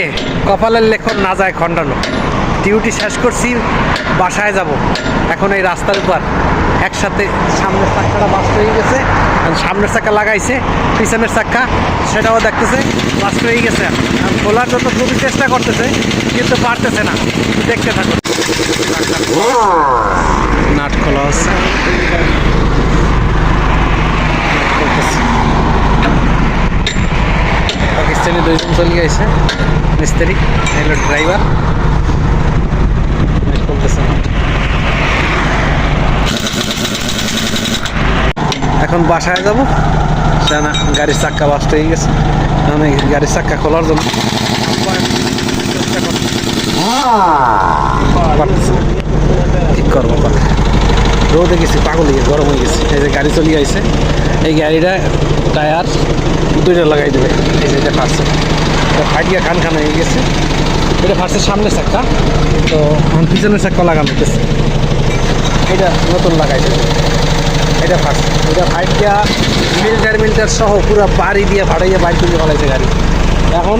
এ, কপালের লেখন না যায় খণ্ডানো। ডিউটি শেষ করছি, বাসায় যাব। এখন এই রাস্তার উপর। একসাথে সামনের চাক্কাটা বাস্ট হয়ে গেছে। সামনের চাক্কা লাগাইছে, পিছনের চাক্কা সেটাও দেখতেছে বাস্ট হয়ে গেছে। খোলার জন্য খুবই চেষ্টা করতেছে, কিন্তু পারতেছে না। দেখতে থাকুন। নাট খোলা হচ্ছে পাকিস্তানি দুইজন চলে গেছে মিস্ত্রি এলো ড্রাইভার। এখন বাসায় যাব। না গাড়ির চাক্কা বাস্ট হয়ে গেছে। আমি গাড়ির চাক্কা খোলার জন্য। ঠিক করব রোদে গেছি পাগল গেছে, গরম হয়ে গেছে। এই যে গাড়ি চলে আইছে এই গাড়িটা টায়ার। দুইটা লাগাই দেবে। এই যে এটা ফার্স্ট ফাটিয়া খান খান হয়ে গেছে। এটা ফার্স্টের সামনে চাক্কা তো এখন পিছনের চাক্কা লাগানো হতেছে এটা নতুন লাগাই দেবে। এটা ফার্স্ট এটা ফাইটিয়া মিল্টার মিল্টার সহ পুরো বাড়ি দিয়ে ফাটাইয়া বাইর করে ফেলাইছে গাড়ি। এখন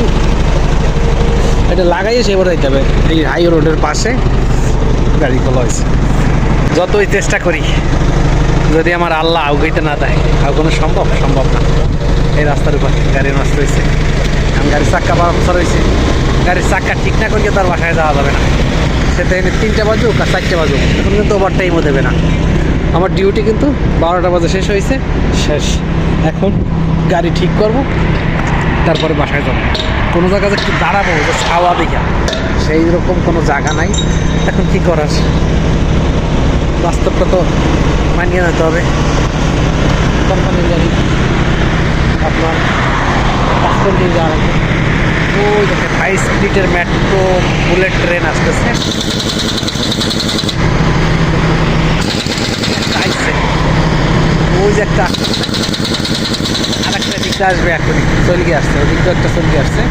এটা লাগাইয়ে সে যাইতে হবে। এই হাই রোডের পাশে গাড়ি খোলা হয়েছে যতই চেষ্টা করি, যদি আমার আল্লাহ আউগাইতে না দেয়, আর কোনো সম্ভব সম্ভব না। এই রাস্তার উপর গাড়ি নষ্ট হয়েছে এখন গাড়ির চাক্কা পাংচার হয়েছে গাড়ির চাক্কা ঠিক না করিয়ে তার বাসায় যাওয়া যাবে না। সেটা এনে তিনটে বাজুক আর চারটে বাজুক। এখন কিন্তু ওভার টাইমও দেবে না। আমার ডিউটি কিন্তু বারোটা বাজে, শেষ হয়েছে। শেষ। এখন গাড়ি ঠিক করব, তারপরে বাসায় যাব। কোনো জায়গাতে একটু দাঁড়াবো, যে ছাওয়া দেখা সেই রকম কোনো জায়গা নাই। এখন কি করার? বাস্তবটা তো মানিয়ে নিতে হবে। বাস্তব নিয়ে যাওয়া লাগবে। ওই দেখেন হাই স্পিডের মেট্রো বুলেট ট্রেন আসতেছে। ওই যে একটা। আর একটা দিকটা আসবে এখনই। চলে গিয়ে আসছে ওদিকটা একটা চলে গিয়ে আসছে।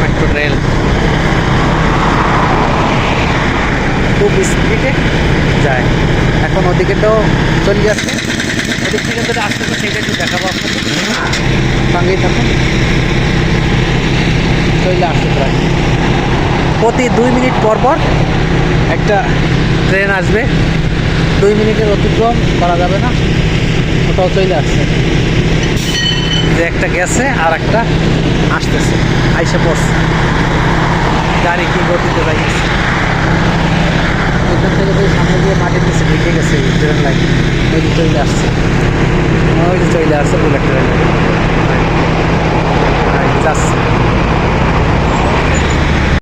মেট্রো রেল খুব স্পিডে যায়। এখন ওদিকে তো চলে যাচ্ছে থেকে যেটা আসতেছে সেটা একটু দেখাবো আপনাকে সঙ্গেই থাকুন চলে আসছে প্রায়। প্রতি দুই মিনিট পর পর একটা ট্রেন আসবে। দুই মিনিটের অতিক্রম করা যাবে না। ওটাও চলে আসছে। যে একটা গেছে আর একটা আসতেছে, আইসে পড়ছে। গাড়ি কি গতিতে যাইতেছে? এখান থেকে তো সামনে দিয়ে মাটির নিচে ঢেকে গেছে, ট্রেন লাইন ওই চলে আসছে। ওই চলে আসছে বুলেট ট্রেন। যাচ্ছে।